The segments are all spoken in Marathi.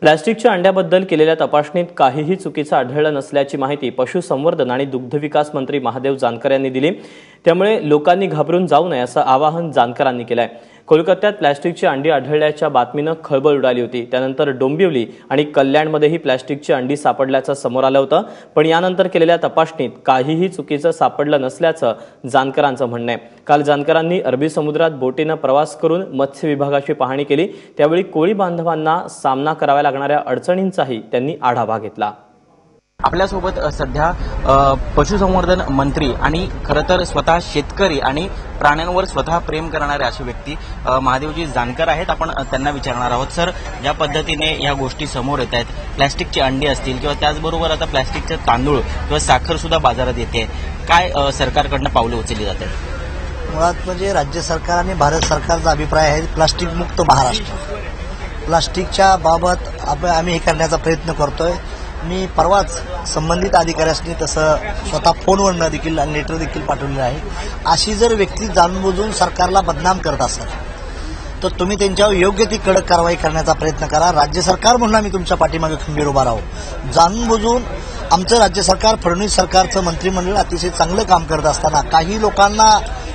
प्लॅस्टिकच्या अंड्याबद्दल केलेल्या तपासणीत काहीही चुकीचं आढळलं नसल्याची माहिती पशुसंवर्धन आणि दुग्धविकास मंत्री महादेव जानकर यांनी दिली. त्यामुळे लोकांनी घाबरून जाऊ नये असं आवाहन जानकरांनी केलं आहे कोलकात्यात प्लॅस्टिकची अंडी आढळल्याच्या बातमीनं खळबळ उडाली होती. त्यानंतर डोंबिवली आणि कल्याणमध्येही प्लॅस्टिकची अंडी सापडल्याचं समोर आलं होतं. पण यानंतर केलेल्या तपासणीत काहीही चुकीचं सापडलं नसल्याचं जानकरांचं म्हणणं आहे. काल जानकरांनी अरबी समुद्रात बोटीनं प्रवास करून मत्स्य विभागाची पाहणी केली. त्यावेळी कोळी बांधवांना सामना कराव्या लागणाऱ्या अडचणींचाही त्यांनी आढावा घेतला. आपल्यासोबत सध्या पशुसंवर्धन मंत्री आणि खरं तर स्वतः शेतकरी आणि प्राण्यांवर स्वतः प्रेम करणारे असे व्यक्ती महादेवजी जानकर आहेत. आपण त्यांना विचारणार आहोत सर ज्या पद्धतीने या गोष्टी समोर येत आहेत प्लॅस्टिकची अंडी असतील किंवा त्याचबरोबर आता प्लॅस्टिकचे तांदूळ किंवा साखर सुद्धा बाजारात येते काय सरकारकडनं पावलं उचलली जात आहेत मुळात म्हणजे राज्य सरकार आणि भारत सरकारचा अभिप्राय आहे प्लास्टिकमुक्त महाराष्ट्र. प्लास्टिकच्या बाबत आप- आम्ही हे करण्याचा प्रयत्न करतोय. मी परवाच संबंधित अधिकाऱ्यांनी तसं स्वतः फोनवरनं देखील लेटर देखील पाठवलेलं आहे. अशी जर व्यक्ती जाणूनबुजून सरकारला बदनाम करत असाल तर तुम्ही त्यांच्यावर योग्य ती कडक कारवाई करण्याचा प्रयत्न करा. राज्य सरकार म्हणून आम्ही तुमच्या पाठीमागे खंबीर उभा राहू. जाणून बुजून आमचं राज्य सरकार फडणवीस सरकारचं मंत्रिमंडळ अतिशय चांगलं काम करत असताना काही लोकांना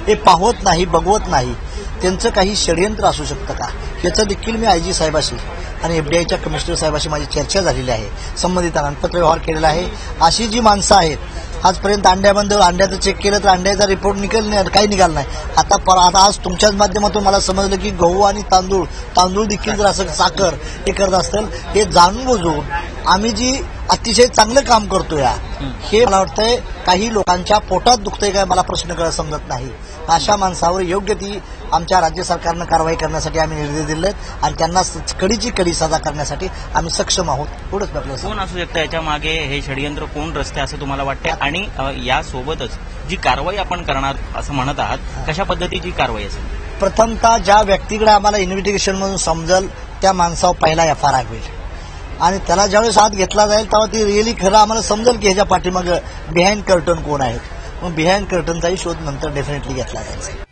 हे पाहत नाही बघवत नाही. त्यांचं काही षडयंत्र असू शकतं का? याचं देखील मी आयजी साहेबाशी आणि एफडीआयच्या कमिशनर साहेबाशी माझी चर्चा झालेली आहे. संबंधितांना पत्रव्यवहार केलेला आहे. अशी जी माणसं आहेत आजपर्यंत अंड्याबंद अंड्याचं चेक केलं तर अंड्याचा रिपोर्ट निघेल नाही काही निघाला नाही. आता पर आता आज तुमच्याच माध्यमातून मला समजलं की गहू आणि तांदूळ तांदूळ देखील जर असं साखर हे करत असेल हे जाणून बुजून आम्ही जी अतिशय चांगलं काम करतोय हे. मला वाटतंय काही लोकांच्या पोटात दुखतंय काय मला प्रश्न कळत समजत नाही. अशा माणसावर योग्य ती आमच्या राज्य सरकारनं कारवाई करण्यासाठी आम्ही निर्देश दिले आणि त्यांना कडीची कडी सजा करण्यासाठी आम्ही सक्षम आहोत. एवढंच आपलं कोण असू शकतं? याच्या मागे हे षडयंत्र कोण रस्ते असं तुम्हाला वाटते आणि यासोबतच जी कारवाई आपण करणार असं म्हणत आहात कशा पद्धतीची कारवाई असेल? प्रथमतः ज्या व्यक्तीकडे आम्हाला इन्व्हेस्टिगेशन म्हणून समजल त्या माणसावर पहिला एफ आर होईल. आणि त्याला ज्यावेळेस हात घेतला जाईल तेव्हा ती रिअली खरं आम्हाला समजेल की ह्याच्या पाठीमागं बिहाइंड कर्टन कोण आहेत. मग बिहाइंड कर्टनचाही शोध नंतर डेफिनेटली घेतला जायचा